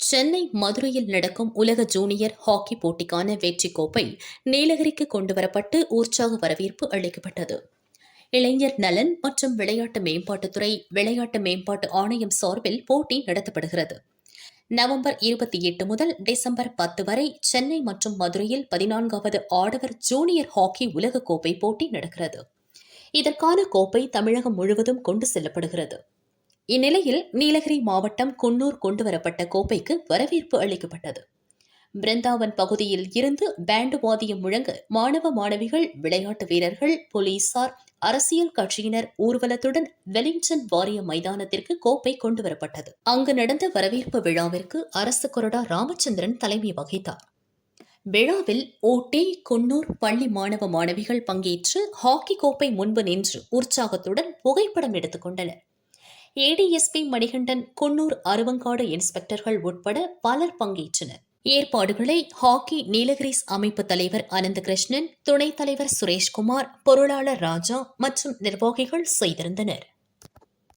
சென்னை மதுரையில் நடக்கும் உலக ஜூனியர் ஹாக்கி போட்டிக்கான வெற்றி கோப்பை நீலகிரிக்கு கொண்டுவரப்பட்டு உற்சாக வரவேற்பு அளிக்கப்பட்டது. இளைஞர் நலன் மற்றும் விளையாட்டு மேம்பாட்டுத்துறை விளையாட்டு மேம்பாட்டு ஆணையம் சார்பில் போட்டி நடத்தப்படுகிறது. நவம்பர் இருபத்தி எட்டு முதல் டிசம்பர் பத்து வரை சென்னை மற்றும் மதுரையில் பதினான்காவது ஆடவர் ஜூனியர் ஹாக்கி உலகக்கோப்பை போட்டி நடக்கிறது. இதற்கான கோப்பை தமிழகம் முழுவதும் கொண்டு செல்லப்படுகிறது. இந்நிலையில் நீலகிரி மாவட்டம் குன்னூர் கொண்டுவரப்பட்ட கோப்பைக்கு வரவேற்பு அளிக்கப்பட்டது. பிருந்தாவன் பகுதியில் இருந்து பேண்டு வாதியம் முழங்க மாணவ மாணவிகள் விளையாட்டு வீரர்கள் போலீசார் அரசியல் கட்சியினர் ஊர்வலத்துடன் வெலிங்டன் வாரிய மைதானத்திற்கு கோப்பை கொண்டுவரப்பட்டது. அங்கு நடந்த வரவேற்பு விழாவிற்கு அரசு கொறடா ராமச்சந்திரன் தலைமை வகித்தார். விழாவில் ஓட்டே குன்னூர் பள்ளி மாணவ மாணவிகள் பங்கேற்று ஹாக்கி கோப்பை முன்பு நின்று உற்சாகத்துடன் புகைப்படம் எடுத்துக் கொண்டனர். ஏடிஎஸ்பி மணிகண்டன் குன்னூர் அருவங்காடு இன்ஸ்பெக்டர்கள் உட்பட பலர் பங்கேற்றனர். ஏற்பாடுகளை ஹாக்கி நீலகிரிஸ் அமைப்பு தலைவர் அனந்தகிருஷ்ணன் துணைத் தலைவர் சுரேஷ்குமார் பொருளாளர் ராஜா மற்றும் நிர்வாகிகள் செய்திருந்தனர்.